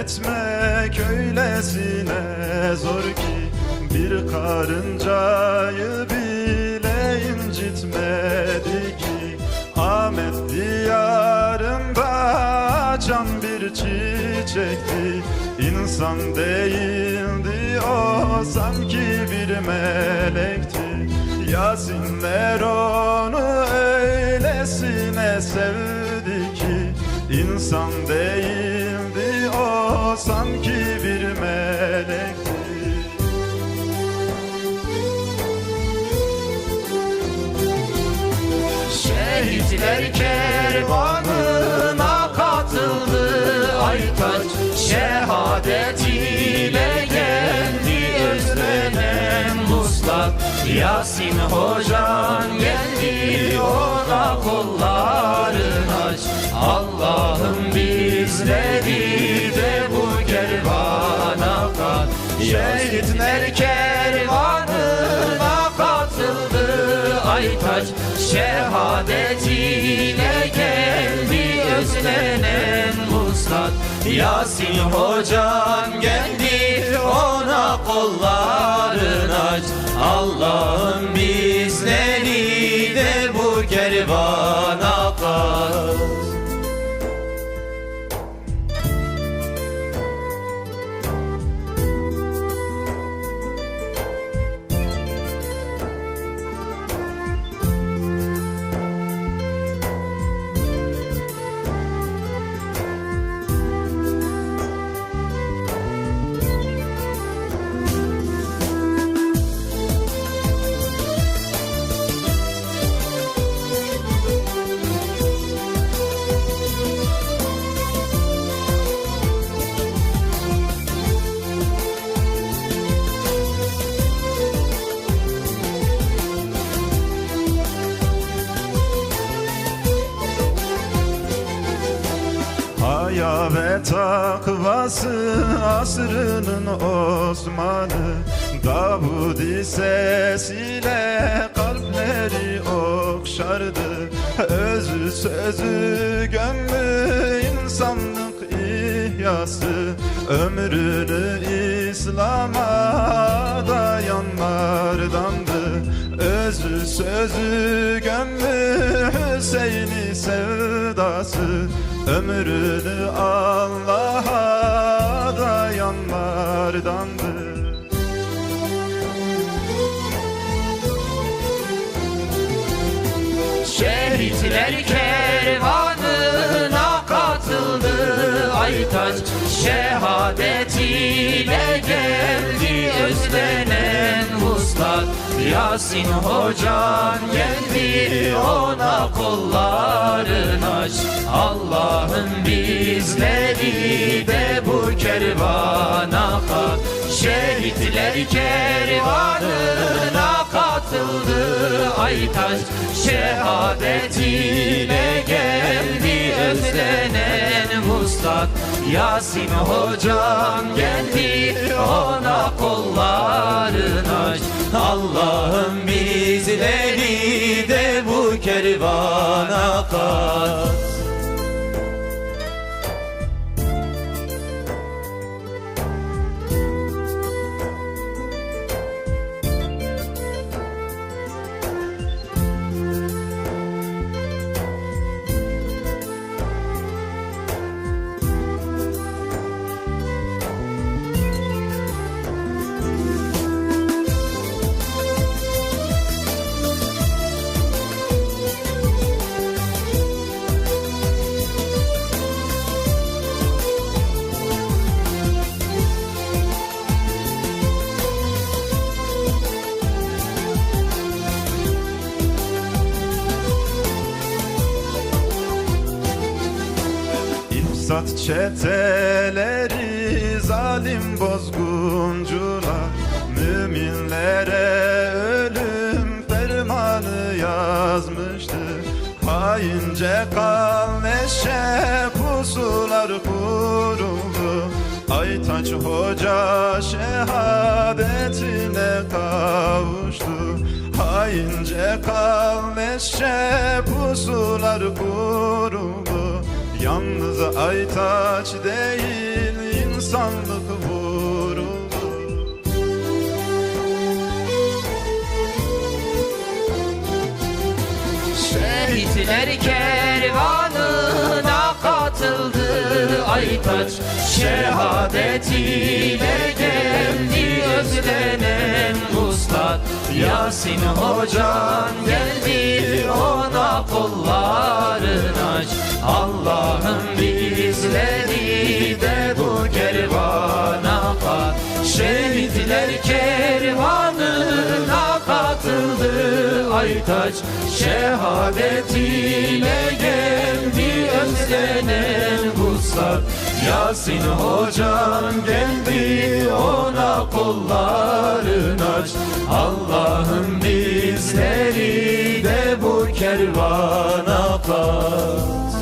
Etmek öylesine zor ki Bir karıncayı bile incitmedi ki. Ahmet diyarında açan bir çiçekti. İnsan değildi o sanki bir melekti. Yasinler onu öylesine sevdi ki. İnsan değildi o sanki bir melekti Şehitler kervanına katıldı. Aytaç Şehadet ile geldi özlenen Vuslat Yasin hocan geldi. Ona kollarını aç. Allah'ım bizleri Aytaç şehadetiyle geldi özlenen vuslat Yasin hocan geldi ona kollarını aç. Allah'ım Haya ve takvası asrının Osman'ı. Davudi sesiyle kalpleri okşardı. Özü sözü gönlü insanlık ihyası. Ömrünü İslam'a dayanlardandı. Özü sözü gönlü Hüseyin'i sevdası Ömrünü Allah'a dayanlardandı Şehitler kervanına katıldı Aytaç şehadetiyle Yasin hocan geldi ona kollarını aç. Allah'ın bizleri de bu kervana kat. Şehitler kervanına katıldı Aytaç. Şehadetiyle geldi özlenen vuslat Yasin hocan geldi ona kollarını aç Allah'ım bizleri de bu kervana kat İfsat çeteleri zalim bozguncular. Müminlere ölüm fermanı yazmıştı Haince kalleşe pusular kuruldu. Aytaç Hoca şehadetine kavuştu. Haince kalleşe pusular kuruldu Yalnız Aytaç değil insanlık vuruldu Şehitler kervanına katıldı Aytaç. Şehadet ile geldi özlenen vuslat Yasin hocan geldi Aytaç Şehadet ile geldi özlenen vuslat Yasin hocan geldi ona kollarını aç. Allah'ım bizleri de bu kervana kat